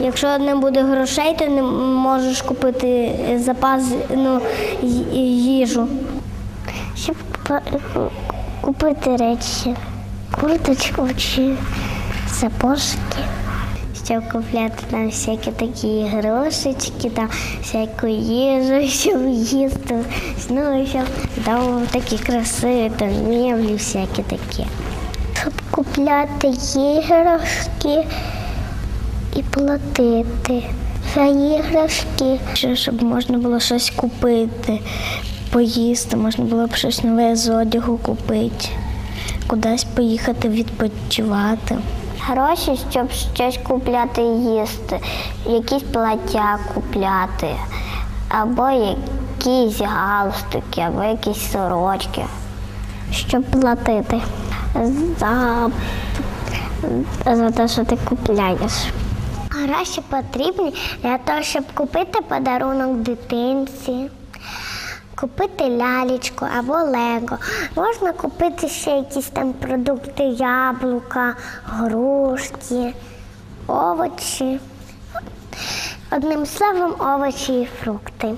Якщо не буде грошей, то не можеш купити запас ну, їжу. Щоб купити речі, курточку чи сапожки. Щоб купляти там всякі такі ігрушечки, там всяку їжу, щоб їсти. Ну щоб там такі красиві, там меблі всякі такі. Щоб купляти іграшки і платити за іграшки, Що- щоб можна було щось купити, поїсти, можна було б щось нове з одягу купити, кудись поїхати відпочивати. Гроші, щоб щось купляти їсти, якісь плаття купляти, або якісь галстуки, або якісь сорочки. Щоб платити за за те, що ти купляєш. Гроші потрібні для того, щоб купити подарунок дитинці, купити лялечку або лего. Можна купити ще якісь там продукти, яблука, грушки, овочі. Одним словом, овочі і фрукти.